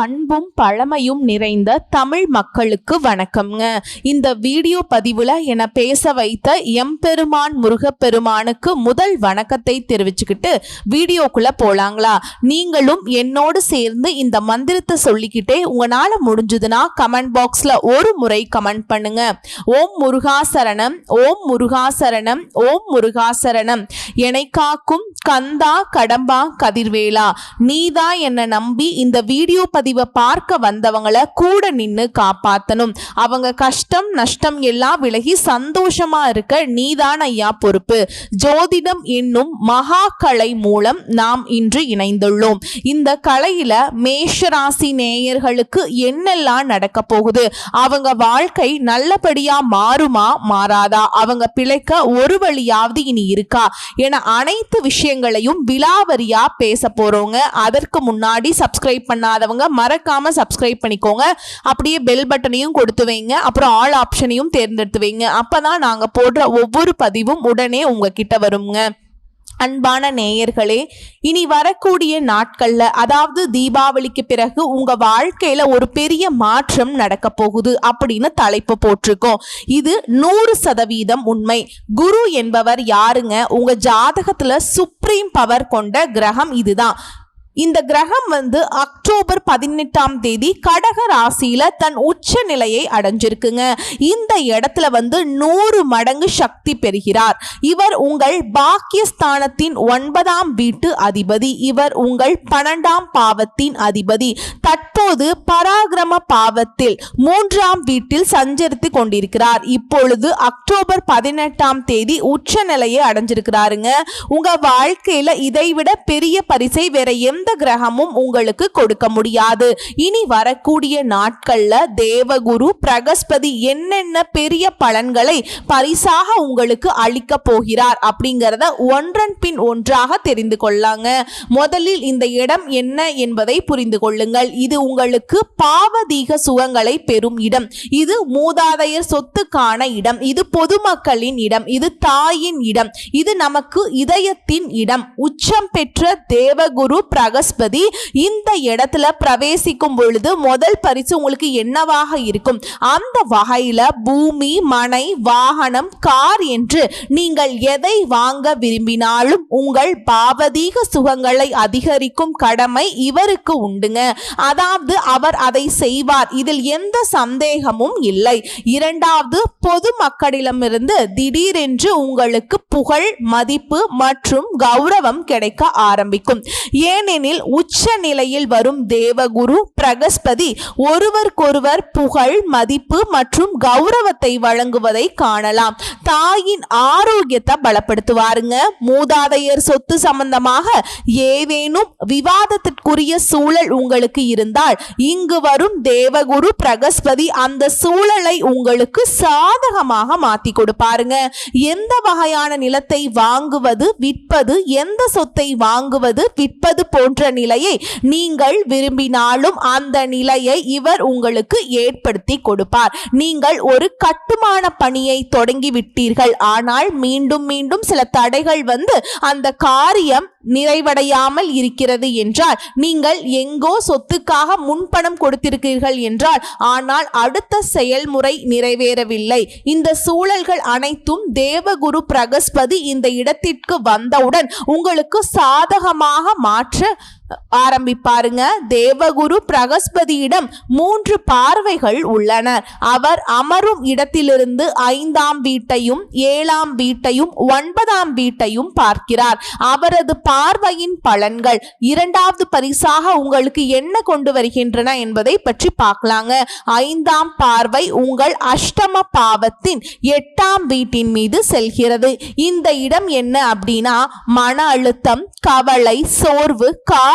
பண்பும் பழமையும் நிறைந்த தமிழ் மக்களுக்கு வணக்கம்ங்க. இந்த வீடியோ பதிவுல என பேச வைத்த எம்பெருமான் முருகப்பெருமானுக்கு முதல் வணக்கத்தை தெரிவிச்சுக்கிட்டு வீடியோக்குள்ள போலாங்களா? நீங்களும் என்னோடு சேர்ந்து இந்த மந்திரத்தை சொல்லிக்கிட்டே உங்களால முடிஞ்சதுன்னா கமெண்ட் பாக்ஸ்ல ஒரு முறை கமெண்ட் பண்ணுங்க. ஓம் முருகாசரணம் ஓம் முருகாசரணம் ஓம் முருகாசரணம். என்னை காக்கும் கந்தா கடம்பா கதிர்வேலா. நீதா என்னை நம்பி இந்த வீடியோ பதிவு பார்க்க வந்தவங்கள கூட நின்று காப்பாற்றணும் அவங்க கஷ்டம் நஷ்டம் எல்லாம் விலகி சந்தோஷமா இருக்க நீதான் ஐயா பொறுப்பு. ஜோதிடம் என்னும் மகா கலை மூலம் நாம் இன்று இணைந்துள்ளோம். இந்த கலையில மேஷராசி நேயர்களுக்கு என்னெல்லாம் நடக்க போகுது? அவங்க வாழ்க்கை நல்லபடியா மாறுமா மாறாதா? அவங்க பிழைக்க ஒரு வழியாவது இனி இருக்கா? என அனைத்து விஷயங்களையும் விலாவரியா பேச போறோங்க. அதற்கு முன்னாடி சப்ஸ்கிரைப் பண்ணாதவங்க மறக்காம சப்ஸ்கிரைப் பண்ணிக்கோங்க. அப்படியே பெல் பட்டனையும் கொடுத்து வைங்க. அப்புறம் ஆல் ஆப்ஷனையும் தேர்ந்தெடுத்து வைங்க. அப்பதான் நாங்க போடுற ஒவ்வொரு பதிவும் உடனே உங்ககிட்ட வருங்க. அன்பான நேயர்களே இனி வரக்கூடிய நாட்கள்ல அதாவது தீபாவளிக்கு பிறகு உங்க வாழ்க்கையில ஒரு பெரிய மாற்றம் நடக்க போகுது அப்படின்னு தலைப்பு போட்டிருக்கோம். இது நூறு சதவீதம் உண்மை. குரு என்பவர் யாருங்க? உங்க ஜாதகத்துல சுப்ரீம் பவர் கொண்ட கிரகம் இதுதான். இந்த கிரகம் வந்து அக்டோபர் பதினெட்டாம் தேதி கடக ராசியில தன் உச்ச நிலையை அடைஞ்சிருக்குங்க. இந்த இடத்துல வந்து நூறு மடங்கு சக்தி பெறுகிறார். இவர் உங்கள் பாக்கியஸ்தானத்தின் ஒன்பதாம் வீட்டு அதிபதி. இவர் உங்கள் பன்னெண்டாம் பாவத்தின் அதிபதி. தற்போது பராகிரம பாவத்தில் மூன்றாம் வீட்டில் சஞ்சரித்து கொண்டிருக்கிறார். இப்பொழுது அக்டோபர் பதினெட்டாம் தேதி உச்ச நிலையை அடைஞ்சிருக்கிறாருங்க. உங்க வாழ்க்கையில இதைவிட பெரிய பரிசை வேற எந்த கிரகமும் உங்களுக்கு கொடுக்க முடியாது. இனி வரக்கூடிய நாட்கள்ல தேவகுரு பிரகஸ்பதி என்னென்ன பெரிய பலன்களை பரிசாக உங்களுக்கு அளிக்க போகிறார் அப்படிங்கிறத ஒன்றன் பின் ஒன்றாக தெரிந்து கொள்ளாங்க. முதலில் இந்த இடம் என்ன என்பதை புரிந்து கொள்ளுங்கள். இது உங்களுக்கு பாவதீக சுகங்களை பெறும் இடம். இது மூதாதையர் சொத்துக்கான இடம். இது பொதுமக்களின் இடம். இது தாயின் இடம். இது நமக்கு இதயத்தின் இடம். உச்சம் பெற்ற தேவகுரு பிரக பிரகஸ்பதி இந்த இடத்துல பிரவேசிக்கும் பொழுது முதல் பரிசு உங்களுக்கு என்னவாக இருக்கும்? அந்த வகையில பூமி மனை வாகனம் கார் என்று நீங்கள் எதை வாங்க விரும்பினாலும் உங்கள் பாவதீக சுகங்களை அதிகரிக்கும் கடமை இவருக்கு உண்டுங்க. அதாவது அவர் அதை செய்வார். இதில் எந்த சந்தேகமும் இல்லை. இரண்டாவது பொது மக்களிடமிருந்து திடீரென்று உங்களுக்கு புகழ் மதிப்பு மற்றும் கௌரவம் கிடைக்க ஆரம்பிக்கும். ஏனெனில் உச்ச நிலையில் வரும் தேவகுரு பிரகஸ்பதி ஒருவருக்கொருவர் புகழ் மதிப்பு மற்றும் கௌரவத்தை வழங்குவதை காணலாம். தாயின் ஆரோக்கியத்தை பலப்படுத்துவாருங்க. மூதாதையர் சொத்து சம்பந்தமாக ஏதேனும் விவாதத்திற்குரிய சூழல் உங்களுக்கு இருந்தால் இங்கு வரும் தேவகுரு பிரகஸ்பதி அந்த சூழலை உங்களுக்கு சாதகமாக மாத்தி கொடுப்பாருங்க. எந்த வகையான நிலத்தை வாங்குவது விற்பது எந்த சொத்தை வாங்குவது விற்பது போன்ற நிலையை நீங்கள் விரும்பினாலும் அந்த நிலையை இவர் உங்களுக்கு ஏற்படுத்தி கொடுப்பார். நீங்கள் ஒரு கட்டுமான பணியை தொடங்கிவிட்டீர்கள். ஆனால் மீண்டும் மீண்டும் சில தடைகள் வந்து அந்த காரியம் நிறைவடையாமல் இருக்கிறது என்றால் நீங்கள் எங்கோ சொத்துக்காக முன்பணம் கொடுத்திருக்கிறீர்கள் என்றால் ஆனால் அடுத்த செயல்முறை நிறைவேறவில்லை. இந்த சூழல்கள் அனைத்தும் தேவகுரு பிரகஸ்பதி இந்த இடத்திற்கு வந்தவுடன் உங்களுக்கு சாதகமாக மாற்ற ஆரம்பிப்பாருங்க. தேவகுரு பிரகஸ்பதியிடம் மூன்று பார்வைகள் உள்ளன. அவர் அமரும் இடத்திலிருந்து ஐந்தாம் வீட்டையும் ஏழாம் வீட்டையும் ஒன்பதாம் வீட்டையும் பார்க்கிறார். அவரது பார்வையின் பலன்கள் இரண்டாவது பரிசாக உங்களுக்கு என்ன கொண்டு வருகின்றன என்பதை பற்றி பார்க்கலாங்க. ஐந்தாம் பார்வை உங்கள் அஷ்டம பாவத்தின் எட்டாம் வீட்டின் மீது செல்கிறது. இந்த இடம் என்ன அப்படின்னா மன அழுத்தம் கவலை சோர்வு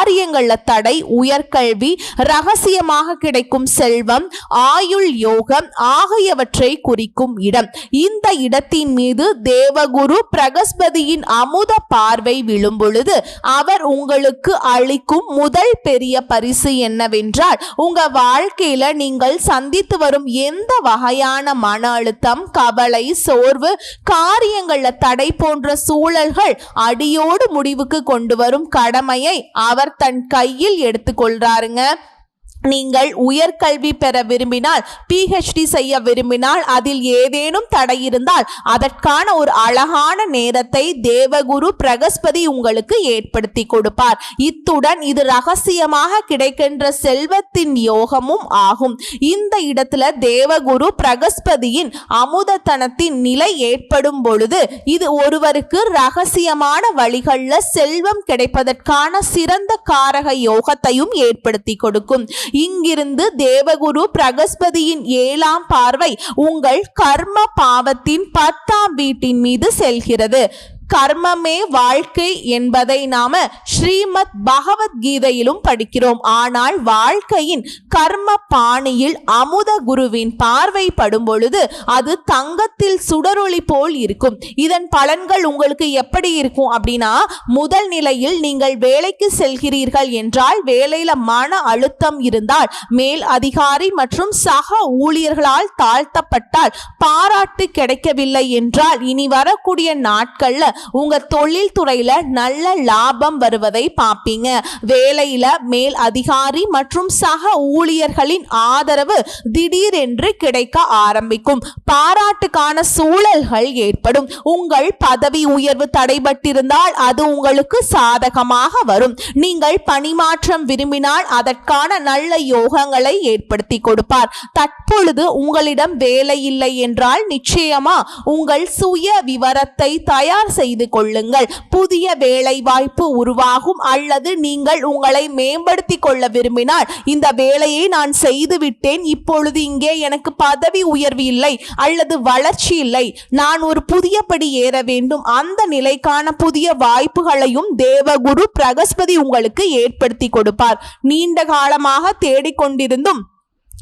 காரியங்கள்ல தடை உயர்கல்வி ரகசியமாக கிடைக்கும் செல்வம் ஆயுள் யோகம் ஆகியவற்றை குறிக்கும் இடம். இந்த இடத்தின் மீது தேவகுரு பிரகஸ்பதியின் அமுத பார்வை விழும் பொழுது அவர் உங்களுக்கு அளிக்கும் முதல் பெரிய பரிசு என்னவென்றால் உங்க வாழ்க்கையில நீங்கள் சந்தித்து வரும் எந்த வகையான மன அழுத்தம் கவலை சோர்வு காரியங்கள்ல தடை போன்ற சூழல்கள் அடியோடு முடிவுக்கு கொண்டு வரும் கடமையை அவர் தன் கையில் எடுத்துக்கொள்றாருங்க. நீங்கள் உயர்கல்வி பெற விரும்பினால் பிஹெச்டி செய்ய விரும்பினால் அதில் ஏதேனும் தடை இருந்தால் அதற்கான ஒரு அழகான நேரத்தை தேவகுரு பிரகஸ்பதி உங்களுக்கு ஏற்படுத்தி கொடுப்பார். இத்துடன் இது ரகசியமாக கிடைக்கின்ற செல்வத்தின் யோகமும் ஆகும். இந்த இடத்துல தேவகுரு பிரகஸ்பதியின் அமுதத்தனத்தின் நிலை ஏற்படும் பொழுது இது ஒருவருக்கு ரகசியமான வழிகளில் செல்வம் கிடைப்பதற்கான சிறந்த காரக யோகத்தையும் ஏற்படுத்தி கொடுக்கும். இங்கிருந்து தேவகுரு பிரகஸ்பதியின் ஏழாம் பார்வை உங்கள் கர்ம பாவத்தின் பத்தாம் வீட்டின் மீது செல்கிறது. கர்மமே வாழ்க்கை என்பதை நாம ஸ்ரீமத் பகவத்கீதையிலும் படிக்கிறோம். ஆனால் வாழ்க்கையின் கர்ம பாணியில் அமுத குருவின் பார்வை படும் பொழுது அது தங்கத்தில் சுடரொளி போல் இருக்கும். இதன் பலன்கள் உங்களுக்கு எப்படி இருக்கும் அப்படின்னா முதல் நிலையில் நீங்கள் வேலைக்கு செல்கிறீர்கள் என்றால் வேலையில மன அழுத்தம் இருந்தால் மேல் அதிகாரி மற்றும் சக ஊழியர்களால் தாழ்த்தப்பட்டால் பாராட்டு கிடைக்கவில்லை என்றால் இனி வரக்கூடிய நாட்கள்ல உங்க தொழில் துறையில நல்ல லாபம் வருவதை பார்ப்பீங்க. வேலையில மேல் அதிகாரி மற்றும் சக ஊழியர்களின் ஆதரவு திடீரென்று கிடைக்க ஆரம்பிக்கும். பாராட்டுக்கான சூழல்கள் ஏற்படும். உங்கள் பதவி உயர்வு தடைபட்டிருந்தால் அது உங்களுக்கு சாதகமாக வரும். நீங்கள் பணிமாற்றம் விரும்பினால் அதற்கான நல்ல யோகங்களை ஏற்படுத்தி கொடுப்பார். தற்பொழுது உங்களிடம் வேலை இல்லை என்றால் நிச்சயமா உங்கள் சுய விவரத்தை தயார் செய்து கொள்ளுங்கள். புதிய வேலை வாய்ப்பு உருவாகும் அல்லது நீங்கள் உங்களை மேம்படுத்திக் கொள்ள விரும்பினால் இந்த வேலையை நான் செய்து விட்டேன். இப்பொழுது இங்கே எனக்கு பதவி உயர்வு இல்லை அல்லது வளர்ச்சி இல்லை. நான் ஒரு புதிய படி ஏற வேண்டும். அந்த நிலைக்கான புதிய வாய்ப்புகளையும் தேவகுரு பிரகஸ்பதி உங்களுக்கு ஏற்படுத்தி கொடுப்பார். நீண்ட காலமாக தேடிக்கொண்டிருந்தும்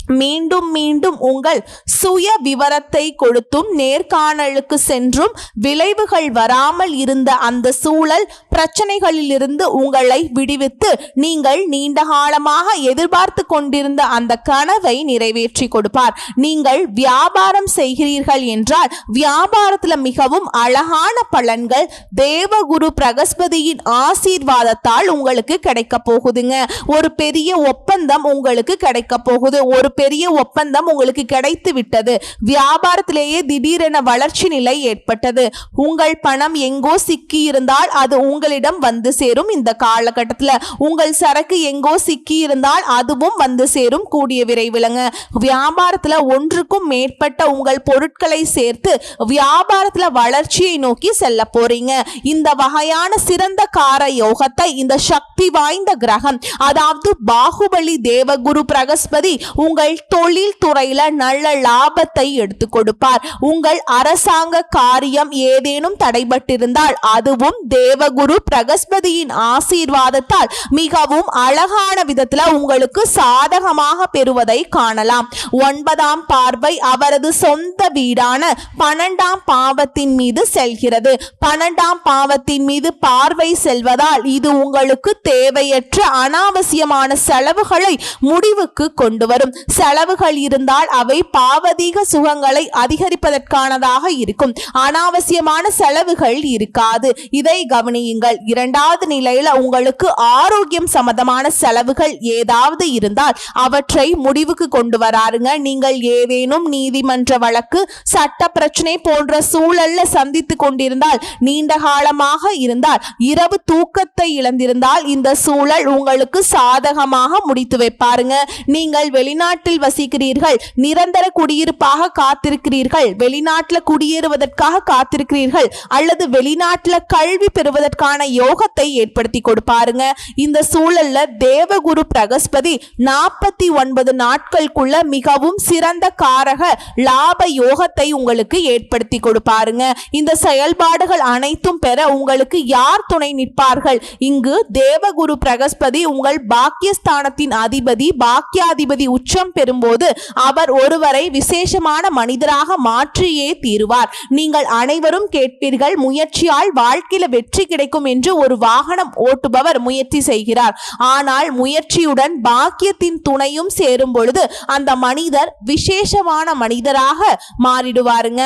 மீண்டும் மீண்டும் உங்கள் சுய விவரத்தை கொடுத்தும் நேர்காணலுக்கு சென்றும் விளைவுகள் வராமல் இருந்த அந்த சூழல் பிரச்சனைகளிலிருந்து உங்களை விடுவித்து நீங்கள் நீண்ட காலமாக எதிர்பார்த்து கொண்டிருந்த அந்த கனவை நிறைவேற்றி கொடுப்பார். நீங்கள் வியாபாரம் செய்கிறீர்கள் என்றால் வியாபாரத்தில் மிகவும் அழகான பலன்கள் தேவகுரு பிரகஸ்பதியின் ஆசீர்வாதத்தால் உங்களுக்கு கிடைக்க போகுதுங்க. ஒரு பெரிய ஒப்பந்தம் உங்களுக்கு கிடைக்க போகுது. ஒரு பெரிய ஒப்பந்தம் உங்களுக்கு கிடைத்து விட்டது. வியாபாரத்திலேயே திடீரென வளர்ச்சி நிலை ஏற்பட்டது. உங்கள் பணம் எங்கோ சிக்கி இருந்தால் அது உங்களிடம் வந்து சேரும் இந்த காலகட்டத்தில். உங்கள் சரக்கு எங்கோ சிக்கி இருந்தால் அதுவும் வந்து சேரும். கூடிய விரைவிலங்க. வியாபாரத்தில் ஒன்றுக்கும் மேற்பட்ட உங்கள் பொருட்களை சேர்த்து வியாபாரத்தில் வளர்ச்சியை நோக்கி செல்ல போறீங்க. இந்த வகையான சிறந்த கார யோகத்தை இந்த சக்தி வாய்ந்த கிரகம் அதாவது பாகுபலி தேவகுரு பிரகஸ்பதி உங்கள் தொழில் துறையில நல்ல லாபத்தை எடுத்து கொடுப்பார். உங்கள் அரசாங்க காரியம் ஏதேனும் தடைபட்டிருந்தால் அதுவும் தேவகுரு பிரகஸ்பதியின் ஆசீர்வாதத்தால் மிகவும் அழகான விதத்துல உங்களுக்கு சாதகமாக பெறுவதை காணலாம். ஒன்பதாம் பார்வை அவரது சொந்த வீடான பன்னெண்டாம் பாவத்தின் மீது செல்கிறது. பன்னெண்டாம் பாவத்தின் மீது பார்வை செல்வதால் இது உங்களுக்கு தேவையற்ற அனாவசியமான செலவுகளை முடிவுக்கு கொண்டு வரும். செலவுகள் இருந்தால் அவை பாவதீக சுகங்களை அதிகரிப்பதற்கானதாக இருக்கும். அனாவசியமான செலவுகள் இருக்காது. இதை கவனியுங்கள். இரண்டாவது நிலையில உங்களுக்கு ஆரோக்கியம் சம்பந்தமான செலவுகள் ஏதாவது இருந்தால் அவற்றை முடிவுக்கு கொண்டு வராருங்க. நீங்கள் ஏதேனும் நீதிமன்ற வழக்கு சட்ட பிரச்சனை போன்ற சூழல்ல சந்தித்து கொண்டிருந்தால் நீண்ட காலமாக இருந்தால் இரவு தூக்கத்தை இழந்திருந்தால் இந்த சூழல் உங்களுக்கு சாதகமாக முடித்து வைப்பாருங்க. நீங்கள் வெளிநாட்டு வெளிநாட்டில் வசிக்கிறீர்கள் நிரந்தர குடியிருப்பாக காத்திருக்கிறீர்கள் வெளிநாட்டில் குடியேறுவதற்காக காத்திருக்கிறீர்கள் அல்லது வெளிநாட்டில் கல்வி பெறுவதற்கான யோகத்தை ஏற்படுத்தி கொடுப்பாருங்க. இந்த சூழல்ல தேவகுரு பிரகஸ்பதி நாற்பத்தி ஒன்பது நாட்களுக்குள்ள மிகவும் சிறந்த காரக லாப யோகத்தை உங்களுக்கு ஏற்படுத்தி கொடுப்பாருங்க. இந்த செயல்பாடுகள் அனைத்தும் பெற உங்களுக்கு யார் துணை நிற்பார்கள்? இங்கு தேவகுரு பிரகஸ்பதி உங்கள் பாக்கியஸ்தானத்தின் அதிபதி பாக்கியாதிபதி உச்சம் பெறும்போது அவர் ஒருவரை விசேஷமான மனிதராக மாற்றியே தீருவார். நீங்கள் அனைவரும் கேட்பீர்கள் முயற்சியால் வாழ்க்கையில வெற்றி கிடைக்கும் என்று ஒரு வாகனம் ஓட்டுபவர் முயற்சி செய்கிறார். ஆனால் முயற்சியுடன் பாக்கியத்தின் துணையும் சேரும் பொழுது அந்த மனிதர் விசேஷமான மனிதராக மாறிடுவாருங்க.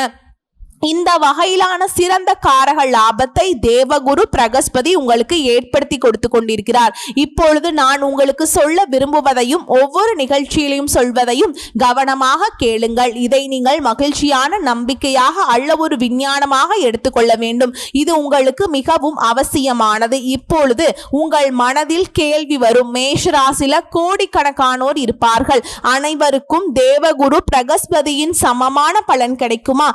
இந்த வகையிலான சிறந்த காரக லாபத்தை தேவகுரு பிரகஸ்பதி உங்களுக்கு ஏற்படுத்தி கொடுத்து கொண்டிருக்கிறார். இப்பொழுது நான் உங்களுக்கு சொல்ல விரும்புவதையும் ஒவ்வொரு நிகழ்ச்சியிலையும் சொல்வதையும் கவனமாக கேளுங்கள். இதை நீங்கள் மகிழ்ச்சியான நம்பிக்கையாக அல்ல ஒரு விஞ்ஞானமாக எடுத்துக்கொள்ள வேண்டும். இது உங்களுக்கு மிகவும் அவசியமானது. இப்பொழுது உங்கள் மனதில் கேள்வி வரும். மேஷராசில கோடிக்கணக்கானோர் இருப்பார்கள். அனைவருக்கும் தேவகுரு பிரகஸ்பதியின் சமமான பலன் கிடைக்குமா?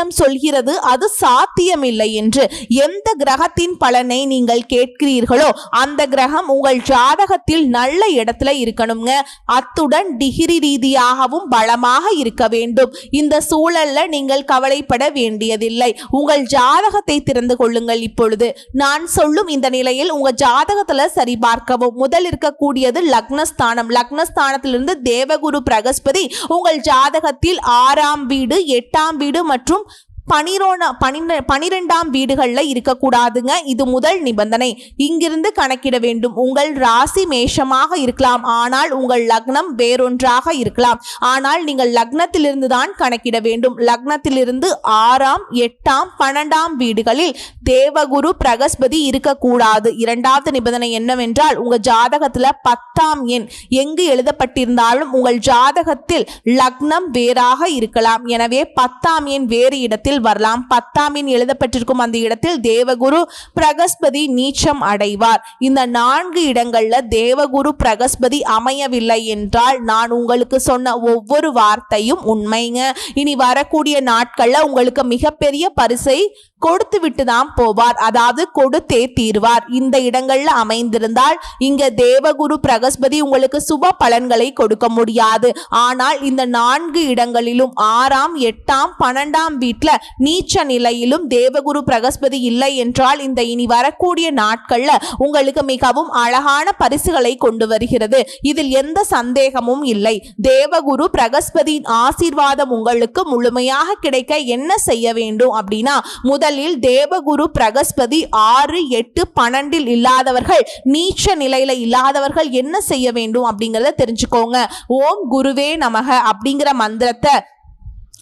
சாஸ்திரம் சொல்கிறது அது சாத்தியமில்லை என்று. எந்த கிரகத்தின் பலனை நீங்கள் கேட்கிறீர்களோ அந்த கிரகம் உங்கள் ஜாதகத்தில் நல்ல இடத்துல இருக்கணுங்க. அத்துடன் டிகிரி ரீதியாகவும் பலமாக இருக்க வேண்டும். இந்த சூழல்ல நீங்கள் கவலைப்பட வேண்டியதில்லை. உங்கள் ஜாதகத்தை திறந்து கொள்ளுங்கள் இப்பொழுது. நான் சொல்லும் இந்த நிலையில் உங்க ஜாதகத்துல சரிபார்க்கவும். முதல் இருக்கக்கூடியது லக்னஸ்தானம். லக்னஸ்தானத்திலிருந்து தேவகுரு பிரகஸ்பதி உங்கள் ஜாதகத்தில் ஆறாம் வீடு எட்டாம் வீடு மற்றும் பனிரோனா பனிரெ பனிரெண்டாம் வீடுகளில் இருக்கக்கூடாதுங்க. இது முதல் நிபந்தனை. இங்கிருந்து கணக்கிட வேண்டும். உங்கள் ராசி மேஷமாக இருக்கலாம். ஆனால் உங்கள் லக்னம் வேறொன்றாக இருக்கலாம். ஆனால் நீங்கள் லக்னத்திலிருந்து தான் கணக்கிட வேண்டும். லக்னத்திலிருந்து ஆறாம் எட்டாம் பன்னெண்டாம் வீடுகளில் தேவகுரு பிரகஸ்பதி இருக்கக்கூடாது. இரண்டாவது நிபந்தனை என்னவென்றால் உங்க ஜாதகத்துல பத்தாம் எண் எங்கு எழுதப்பட்டிருந்தாலும் உங்கள் ஜாதகத்தில் லக்னம் வேறாக இருக்கலாம். எனவே பத்தாம் எண் வேறு இடத்தில் வரலாம். பத்தாமின் எழுதப்பட்டிருக்கும் அந்த இடத்தில் தேவகுரு பிரகஸ்பதி நீச்சம் அடைவார். இந்த நான்கு இடங்கள்ல தேவகுரு பிரகஸ்பதி அமையவில்லை என்றால் நான் உங்களுக்கு சொன்ன ஒவ்வொரு வார்த்தையும் உண்மைங்க. இனி வரக்கூடிய நாட்கள்ல உங்களுக்கு மிகப்பெரிய பரிசை கொடுத்து விட்டு தான் போவார். அதாவது கொடுத்தே தீர்வார். இந்த இடங்கள்ல அமைந்திருந்தால் இங்க தேவகுரு பிரகஸ்பதி உங்களுக்கு சுப பலன்களை கொடுக்க முடியாது. ஆனால் இந்த நான்கு இடங்களிலும் ஆறாம் எட்டாம் பன்னெண்டாம் வீட்டுல நீச்ச நிலையிலும் தேவகுரு பிரகஸ்பதி இல்லை என்றால் இந்த இனி வரக்கூடிய நாட்கள்ல உங்களுக்கு மிகவும் அழகான பரிசுகளை கொண்டு வருகிறது. இதில் எந்த சந்தேகமும் இல்லை. தேவகுரு பிரகஸ்பதியின் ஆசீர்வாதம் உங்களுக்கு முழுமையாக கிடைக்க என்ன செய்ய வேண்டும் அப்படின்னா முதல் முதலில் தேவகுரு பிரகஸ்பதி ஆறு எட்டு பன்னெண்டில் இல்லாதவர்கள் நீச்ச நிலையில இல்லாதவர்கள் என்ன செய்ய வேண்டும் அப்படிங்கறத தெரிஞ்சுக்கோங்க. ஓம் குருவே நமக அப்படிங்கிற மந்திரத்தை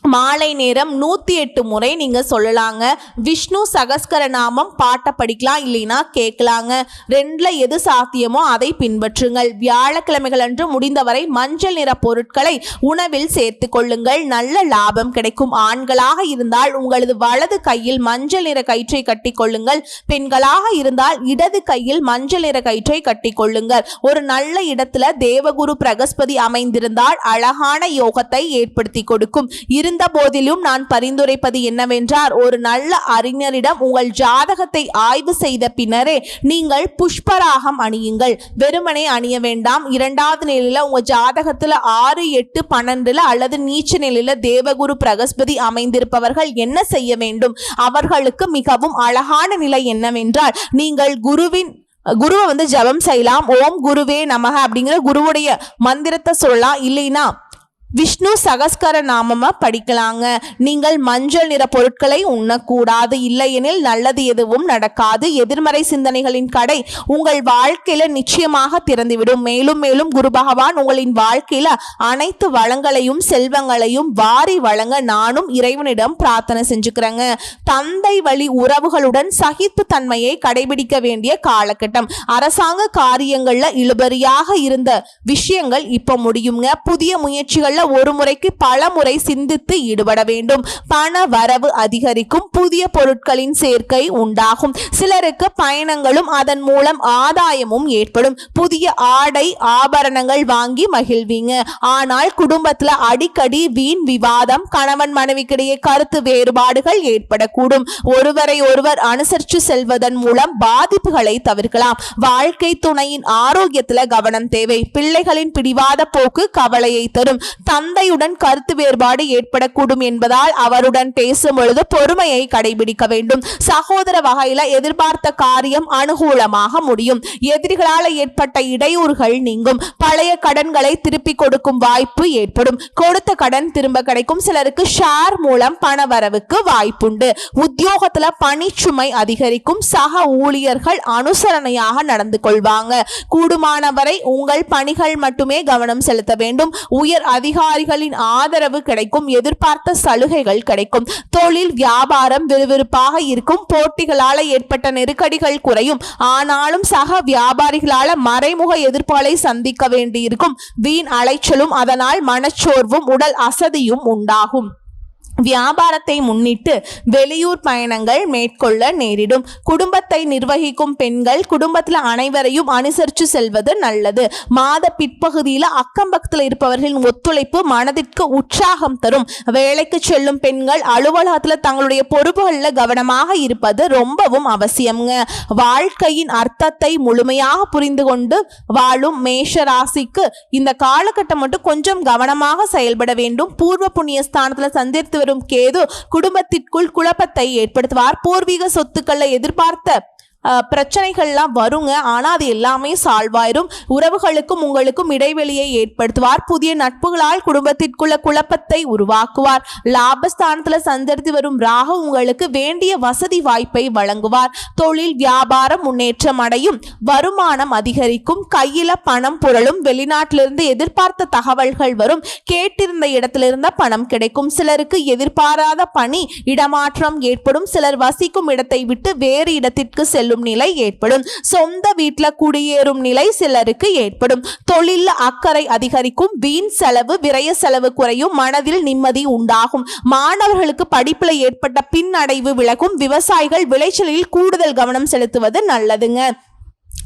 மாலை நேரம் நூற்றி எட்டு முறை நீங்கள் சொல்லலாங்க. விஷ்ணு சகஸ்கர நாமம் பாட்டை படிக்கலாம் இல்லைன்னா கேட்கலாங்க. ரெண்டில் எது சாத்தியமோ அதை பின்பற்றுங்கள். வியாழக்கிழமைகள் அன்று முடிந்தவரை மஞ்சள் நிற பொருட்களை உணவில் சேர்த்து கொள்ளுங்கள். நல்ல லாபம் கிடைக்கும். ஆண்களாக இருந்தால் உங்களது வலது கையில் மஞ்சள் நிற கயிற்றை கட்டி கொள்ளுங்கள். பெண்களாக இருந்தால் இடது கையில் மஞ்சள் நிற கயிற்றை கட்டி கொள்ளுங்கள். ஒரு நல்ல இடத்துல தேவகுரு பிரகஸ்பதி அமைந்திருந்தால் அழகான யோகத்தை ஏற்படுத்தி கொடுக்கும். இரு இருந்த போதிலும் நான் பரிந்துரைப்பது என்னவென்றால் ஒரு நல்ல அறிஞரிடம் உங்கள் ஜாதகத்தை ஆய்வு செய்த பின்னரே நீங்கள் புஷ்பராகம் அணியுங்கள். வெறுமனே அணிய வேண்டாம். இரண்டாவது நிலையில உங்க ஜாதகத்துல ஆறு எட்டு பன்னெண்டுல அல்லது நீச்ச நிலையில தேவகுரு பிரகஸ்பதி அமைந்திருப்பவர்கள் என்ன செய்ய வேண்டும்? அவர்களுக்கு மிகவும் அழகான நிலை என்னவென்றால் நீங்கள் குருவின் குருவை வந்து ஜெபம் செய்யலாம். ஓம் குருவே நமக அப்படிங்கிற குருவுடைய மந்திரத்தை சொல்லலாம். இல்லைன்னா விஷ்ணு சகஸ்கர நாமமா படிக்கலாங்க. நீங்கள் மஞ்சள் நிற பொருட்களை உண்ணக்கூடாது. இல்லையெனில் நல்லது எதுவும் நடக்காது. எதிர்மறை சிந்தனைகளின் கடை உங்கள் வாழ்க்கையில நிச்சயமாக திறந்துவிடும். மேலும் மேலும் குரு பகவான் உங்களின் வாழ்க்கையில அனைத்து வளங்களையும் செல்வங்களையும் வாரி வழங்க நானும் இறைவனிடம் பிரார்த்தனை செஞ்சுக்கிறேங்க. தந்தை வழி உறவுகளுடன் சகிப்பு தன்மையை கடைபிடிக்க வேண்டிய காலகட்டம். அரசாங்க காரியங்கள்ல இழுபறியாக இருந்த விஷயங்கள் இப்ப முடியுங்க. புதிய முயற்சிகள் முயற்சிகள்ல ஒரு முறைக்கு பல முறை சிந்தித்து ஈடுபட வேண்டும். பண வரவு அதிகரிக்கும் புதிய பொருட்களின் சேர்க்கை உண்டாகும். சிலருக்கு பயணங்களும் அதன் மூலம் ஆதாயமும் ஏற்படும். புதிய ஆடை ஆபரணங்கள் வாங்கி மகிழ்வீங்க. ஆனால் குடும்பத்துல அடிக்கடி வீண் விவாதம் கணவன் மனைவிக்கிடையே கருத்து வேறுபாடுகள் ஏற்படக்கூடும். ஒருவரை ஒருவர் அனுசரித்து செல்வதன் மூலம் பாதிப்புகளை தவிர்க்கலாம். வாழ்க்கை துணையின் ஆரோக்கியத்துல கவனம் தேவை. பிள்ளைகளின் பிடிவாத போக்கு கவலையை தரும். தந்தையுடன் கருத்து வேறுபாடு ஏற்படக்கூடும் என்பதால் அவருடன் பேசும் பொழுது பொறுமையை கடைபிடிக்க வேண்டும். சகோதர வகையில எதிர்பார்த்த காரியம் அனுகூலமாக முடியும். எதிரிகளால் ஏற்பட்ட இடையூறுகள் நீங்கும். பழைய கடன்களை திருப்பி கொடுக்கும் வாய்ப்பு ஏற்படும். கொடுத்த கடன் திரும்ப கிடைக்கும். சிலருக்கு ஷேர் மூலம் பண வரவுக்கு வாய்ப்புண்டு. உத்தியோகத்துல பணிச்சுமை அதிகரிக்கும். சக ஊழியர்கள் அனுசரணையாக நடந்து கொள்வாங்க. கூடுமானவரை உங்கள் பணிகள் மட்டுமே கவனம் செலுத்த வேண்டும். உயர் அதிக அதிகாரிகளின் ஆதரவு கிடைக்கும் எதிர்பார்த்த சலுகைகள் கிடைக்கும். தொழில் வியாபாரம் விறுவிறுப்பாக இருக்கும் போட்டிகளால ஏற்பட்ட நெருக்கடிகள் குறையும். ஆனாலும் சக வியாபாரிகளால மறைமுக எதிர்ப்புகளை சந்திக்க வேண்டியிருக்கும். வீண் அலைச்சலும் அதனால் மனச்சோர்வும் உடல் அசதியும் உண்டாகும். வியாபாரத்தை முன்னிட்டு வெளியூர் பயணங்கள் மேற்கொள்ள நேரிடும். குடும்பத்தை நிர்வகிக்கும் பெண்கள் குடும்பத்தில் அனைவரையும் அனுசரித்து செல்வது நல்லது. மாத பிற்பகுதியில் அக்கம் பக்கத்தில் இருப்பவர்களின் ஒத்துழைப்பு மனதிற்கு உற்சாகம் தரும். வேலைக்கு செல்லும் பெண்கள் அலுவலகத்தில் தங்களுடைய பொறுப்புகளில் கவனமாக இருப்பது ரொம்பவும் அவசியம்ங்க. வாழ்க்கையின் அர்த்தத்தை முழுமையாக புரிந்து கொண்டு வாழும் மேஷ ராசிக்கு இந்த காலகட்டம் மட்டும் கொஞ்சம் கவனமாக செயல்பட வேண்டும். பூர்வ புண்ணிய ஸ்தானத்தில் சந்தித்து வரும் கேது குடும்பத்திற்குள் குழப்பத்தை ஏற்படுத்துவார். பூர்வீக சொத்துக்களை எதிர்பார்த்த பிரச்சனைகள்லாம் வருங்க. ஆனால் அது எல்லாமே சால்வ் ஆயிரும் உறவுகளுக்கும் உங்களுக்கும் இடைவெளியை ஏற்படுத்துவார். புதிய நட்புகளால் குடும்பத்திற்குள்ள குழப்பத்தை உருவாக்குவார். லாபஸ்தானத்தில் சஞ்சரித்து வரும் ராகு உங்களுக்கு வேண்டிய வசதி வாய்ப்பை வழங்குவார். தொழில் வியாபாரம் முன்னேற்றம் அடையும். வருமானம் அதிகரிக்கும். கையில பணம் புரளும். வெளிநாட்டிலிருந்து எதிர்பார்த்த தகவல்கள் வரும். கேட்டிருந்த இடத்திலிருந்த பணம் கிடைக்கும். சிலருக்கு எதிர்பாராத பணி இடமாற்றம் ஏற்படும். சிலர் வசிக்கும் இடத்தை விட்டு வேறு இடத்திற்கு செல்லும் நிலை ஏற்படும். சொந்த வீட்டில் குடியேறும் நிலை சிலருக்கு ஏற்படும். தொழில் அக்கறை அதிகரிக்கும். வீண் செலவு விரய செலவு குறையும். மனதில் நிம்மதி உண்டாகும். மாணவர்களுக்கு படிப்பில் ஏற்பட்ட பின்னடைவு விலகும். விவசாயிகள் விளைச்சலில் கூடுதல் கவனம் செலுத்துவது நல்லதுங்க.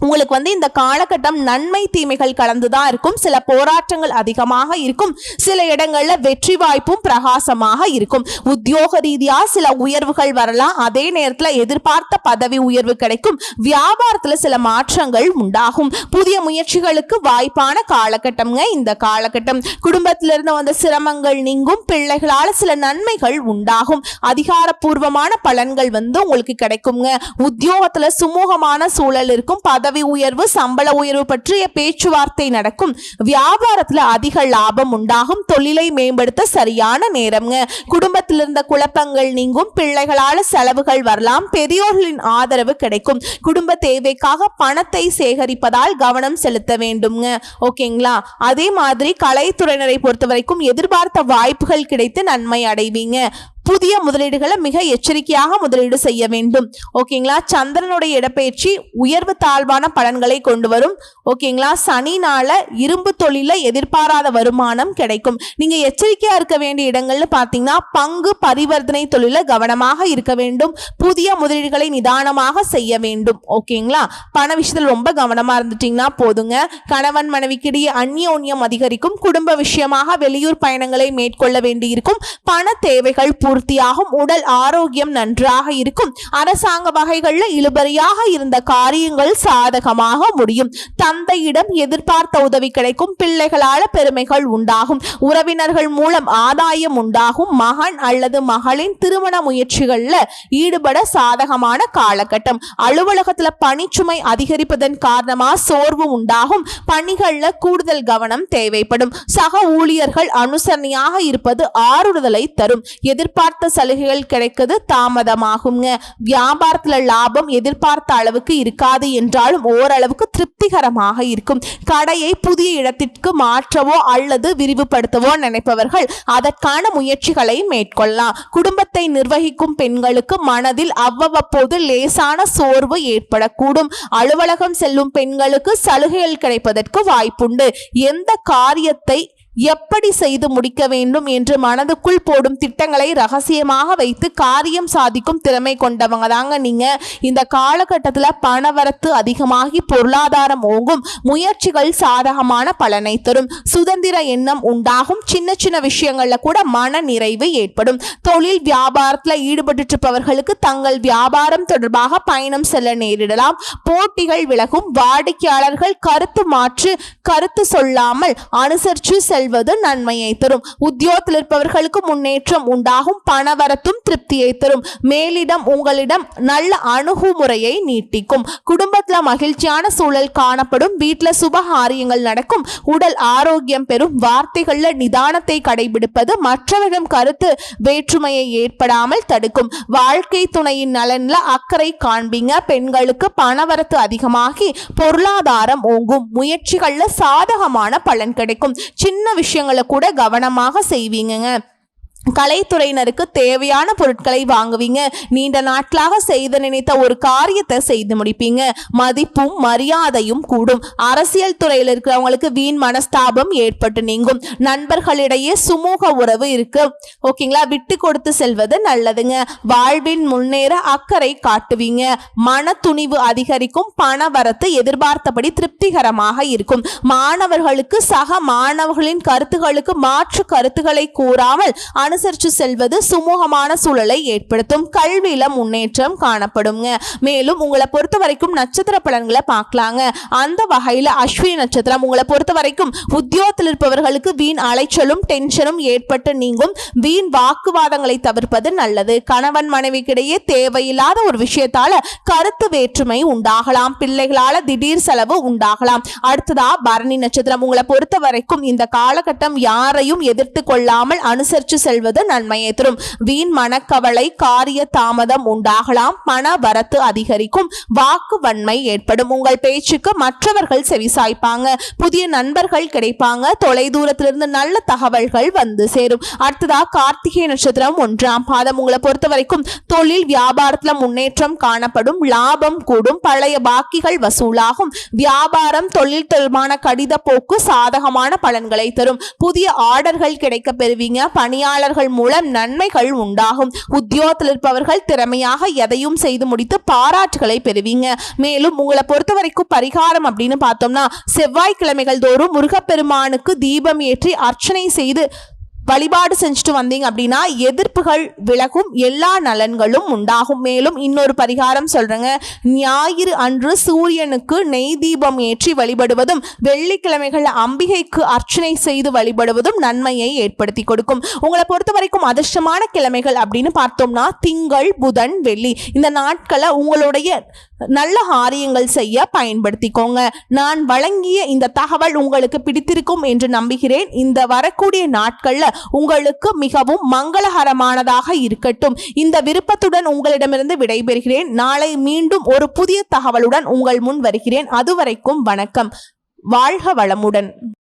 உங்களுக்கு வந்து இந்த காலகட்டம் நன்மை தீமைகள் கலந்துதான் இருக்கும். சில போராட்டங்கள் அதிகமாக இருக்கும். சில இடங்கள்ல வெற்றி வாய்ப்பும் பிரகாசமாக இருக்கும். உத்தியோக ரீதியா சில உயர்வுகள் வரலாம். அதே நேரத்துல எதிர்பார்த்த பதவி உயர்வு கிடைக்கும். வியாபாரத்துல சில மாற்றங்கள் உண்டாகும். புதிய முயற்சிகளுக்கு வாய்ப்பான காலகட்டம்ங்க இந்த காலகட்டம். குடும்பத்திலிருந்து வந்த சிரமங்கள் நீங்கும். பிள்ளைகளால சில நன்மைகள் உண்டாகும். அதிகாரப்பூர்வமான பலன்கள் வந்து உங்களுக்கு கிடைக்குங்க. உத்தியோகத்துல சுமூகமான சூழல் இருக்கும். பதவி உயர்வு சம்பள உயர்வு பற்றிய பேச்சுவார்த்தை நடக்கும். வியாபாரத்துல அதிக லாபம் உண்டாகும். தொழிலை மேம்படுத்த சரியான நேரம்ங்க. குடும்பத்தில் இருந்த குழப்பங்கள் நீங்கும். பிள்ளைகளால செலவுகள் வரலாம். பெரியோர்களின் ஆதரவு கிடைக்கும். குடும்ப தேவைக்காக பணத்தை சேகரிப்பதால் கவனம் செலுத்த வேண்டும்ங்க. ஓகேங்களா? அதே மாதிரி கலைத்துறையினரை பொறுத்த வரைக்கும் எதிர்பார்த்த வாய்ப்புகள் கிடைத்து நன்மை அடைவீங்க. புதிய முதலீடுகளை மிக எச்சரிக்கையாக முதலீடு செய்ய வேண்டும். ஓகேங்களா? சந்திரனுடைய இடப்பெயர்ச்சி உயர்வு தாழ்வான பலன்களை கொண்டு வரும். ஓகேங்களா? சனினால இரும்பு தொழில எதிர்பாராத வருமானம் கிடைக்கும். நீங்க எச்சரிக்கையா இருக்க வேண்டிய இடங்கள்னு பார்த்தீங்கன்னா பங்கு பரிவர்த்தனை தொழில கவனமாக இருக்க வேண்டும். புதிய முதலீடுகளை நிதானமாக செய்ய வேண்டும். ஓகேங்களா? பண விஷயத்தில் ரொம்ப கவனமா இருந்துட்டீங்கன்னா போதுங்க. கணவன் மனைவிக்கிடையே அந்யோன்யம் அதிகரிக்கும். குடும்ப விஷயமாக வெளியூர் பயணங்களை மேற்கொள்ள வேண்டியிருக்கும். பண தேவைகள் பூர்த்தியாகும் உடல் ஆரோக்கியம் நன்றாக இருக்கும். அரசாங்க வகைகளில் இழுபறியாக இருந்த காரியங்கள் சாதகமாக முடியும். தந்தையிடம் எதிர்பார்த்த உதவி கிடைக்கும். பிள்ளைகளால பெருமைகள் உண்டாகும். உறவினர்கள் மூலம் ஆதாயம் உண்டாகும். மகன் அல்லது மகளின் திருமண முயற்சிகள்ல ஈடுபட சாதகமான காலகட்டம். அலுவலகத்துல பணிச்சுமை அதிகரிப்பதன் காரணமா சோர்வு உண்டாகும். பணிகள்ல கூடுதல் கவனம் தேவைப்படும். சக ஊழியர்கள் அனுசரணையாக இருப்பது ஆறுதலை தரும். எதிர்பார்த்த சலுகைகள் கிடைக்கிறது தாமதமாகுங்க வியாபாரத்துல லாபம் எதிர்பார்த்த அளவுக்கு இருக்காது என்றாலும் ஓரளவுக்கு திருப்திகரமாக இருக்கும். கடையை புதிய இடத்திற்கு மாற்றவோ அல்லது விரிவுபடுத்தவோ நினைப்பவர்கள் அதற்கான முயற்சிகளை மேற்கொள்ளலாம். குடும்பத்தை நிர்வகிக்கும் பெண்களுக்கு மனதில் அவ்வப்போது லேசான சோர்வு ஏற்படக்கூடும். அலுவலகம் செல்லும் பெண்களுக்கு சலுகைகள் கிடைப்பதற்கு வாய்ப்புண்டு. எந்த காரியத்தை எப்படி செய்து முடிக்க வேண்டும் என்று மனதுக்குள் போடும் திட்டங்களை ரகசியமாக வைத்து காரியம் சாதிக்கும் திறமை கொண்டவங்க தாங்க நீங்க. இந்த காலகட்டத்தில் பணவரத்து அதிகமாகி பொருளாதாரம் ஓங்கும். முயற்சிகள் சாதகமான பலனை தரும். சுதந்திர எண்ணம் உண்டாகும். சின்ன சின்ன விஷயங்கள்ல கூட மன நிறைவு ஏற்படும். தொழில் வியாபாரத்தில் ஈடுபட்டு இருப்பவர்களுக்கு தங்கள் வியாபாரம் தொடர்பாக பயணம் செல்ல நேரிடலாம். போட்டிகள் விலகும். வாடிக்கையாளர்கள் கருத்து மாற்று கருத்து சொல்லாமல் அனுசரித்து செல்வது நன்மையை தரும். உத்தியோகத்தில் இருப்பவர்களுக்கு முன்னேற்றம் உண்டாகும் பணவரத்தும் திருப்தியை தரும். மேலிடம் உங்களிடம் நல்ல அணுகுமுறையை நீட்டிக்கும். குடும்பத்தில் மகிழ்ச்சியான சூழல் காணப்படும். வீட்டில் சுபகாரியங்கள் நடக்கும். உடல் ஆரோக்கியம் பெறும். வார்த்தைகளில் நிதானத்தை கடைபிடிப்பது மற்றவரிடம் கருத்து வேற்றுமையை ஏற்படாமல் தடுக்கும். வாழ்க்கை துணையின் நலன்ல அக்கறை காண்பீங்க. பெண்களுக்கு பணவரத்து அதிகமாகி பொருளாதாரம் ஓங்கும். முயற்சிகளில் சாதகமான பலன் கிடைக்கும். சின்ன விஷயங்களை கூட கவனமாக செய்வீங்க கலைத்துறையினருக்கு தேவையான பொருட்களை வாங்குவீங்க. நீண்ட நாட்களாக செய்து நினைத்த ஒரு காரியத்தை செய்து முடிப்பீங்க. மதிப்பும் மரியாதையும் கூடும். அரசியல் துறையில் இருக்கிறவங்களுக்கு வீண் மனஸ்தாபம் ஏற்பட்டு நீங்கும். நண்பர்களிடையே சுமூக உறவு இருக்கு. ஓகேங்களா? விட்டு கொடுத்து செல்வது நல்லதுங்க. வாழ்வின் முன்னேற அக்கறை காட்டுவீங்க. மன துணிவு அதிகரிக்கும். பண வரத்து எதிர்பார்த்தபடி திருப்திகரமாக இருக்கும். மாணவர்களுக்கு சக மாணவர்களின் கருத்துகளுக்கு மாற்று கருத்துக்களை கூறாமல் அனுசரித்து செல்வது சுமூகமான சூழலை ஏற்படுத்தும். கல்வியில முன்னேற்றம் காணப்படுங்க. மேலும் உங்களை பொறுத்த வரைக்கும் நட்சத்திர பலன்களை பார்க்கலாங்க. அந்த வகையில அஸ்வினி நட்சத்திரம் உங்களை பொறுத்த வரைக்கும் உத்தியோகத்தில் இருப்பவர்களுக்கு வீண் அலைச்சலும் டென்ஷனும் ஏற்பட்டு நீங்கும். வீண் வாக்குவாதங்களை தவிர்ப்பது நல்லது. கணவன் மனைவிக்கிடையே தேவையில்லாத ஒரு விஷயத்தால கருத்து வேற்றுமை உண்டாகலாம். பிள்ளைகளால திடீர் செலவு உண்டாகலாம். அடுத்ததா பரணி நட்சத்திரம். உங்களை பொறுத்த வரைக்கும் இந்த காலகட்டம் யாரையும் எதிர்த்து கொள்ளாமல் அனுசரித்து செல்வது நன்மையை தரும். வீண் மனக்கவலை காரிய தாமதம் உண்டாகலாம். பண வரத்து அதிகரிக்கும். வாக்கு வன்மை ஏற்படும். உங்கள் பேச்சுக்கு மற்றவர்கள் செவிசாய்ப்பாங்க புதிய நண்பர்கள் கிடைப்பாங்க. தொலைதூரத்திலிருந்து நல்ல தகவல்கள் வந்து சேரும். அடுத்ததா கார்த்திகை நட்சத்திரம் ஒன்றாம் பாதம். உங்களை பொறுத்த வரைக்கும் தொழில் வியாபாரத்துல முன்னேற்றம் காணப்படும். லாபம் கூடும். பழைய பாக்கிகள் வசூலாகும். வியாபாரம் தொழில் தொடர்பான கடித போக்கு சாதகமான பலன்களை தரும். புதிய ஆர்டர்கள் கிடைக்க பெறுவீங்க. பணியாளர் பணியாளர்கள் மூலம் நன்மைகள் உண்டாகும். உத்தியோகத்தில் இருப்பவர்கள் திறமையாக எதையும் செய்து முடித்து பாராட்டுகளை பெறுவீங்க. மேலும் உங்களை பொறுத்த வரைக்கும் பரிகாரம் அப்படின்னு பார்த்தோம்னா செவ்வாய்க்கிழமைகள் தோறும் முருகப்பெருமானுக்கு தீபம் ஏற்றி அர்ச்சனை செய்து வழிபாடு செஞ்சுட்டு வந்தீங்க அப்படின்னா எதிர்ப்புகள் விலகும் எல்லா நலன்களும் உண்டாகும். மேலும் இன்னொரு பரிகாரம் சொல்றேங்க. ஞாயிறு அன்று சூரியனுக்கு நெய் தீபம் ஏற்றி வழிபடுவதும் வெள்ளிக்கிழமைகள் அம்பிகைக்கு அர்ச்சனை செய்து வழிபடுவதும் நன்மையை ஏற்படுத்தி கொடுக்கும். உங்களை பொறுத்த வரைக்கும் அதிர்ஷ்டமான கிழமைகள் அப்படின்னு பார்த்தோம்னா திங்கள் புதன் வெள்ளி. இந்த நாட்களை உங்களுடைய நல்ல காரியங்கள் செய்ய பயன்படுத்திக்கோங்க. நான் வழங்கிய இந்த தகவல் உங்களுக்கு பிடித்திருக்கும் என்று நம்புகிறேன். இந்த வரக்கூடிய நாட்கள்ல உங்களுக்கு மிகவும் மங்களகரமானதாக இருக்கட்டும். இந்த விருப்பத்துடன் உங்களிடமிருந்து விடைபெறுகிறேன். நாளை மீண்டும் ஒரு புதிய தகவலுடன் உங்கள் முன் வருகிறேன். அதுவரைக்கும் வணக்கம். வாழ்க வளமுடன்.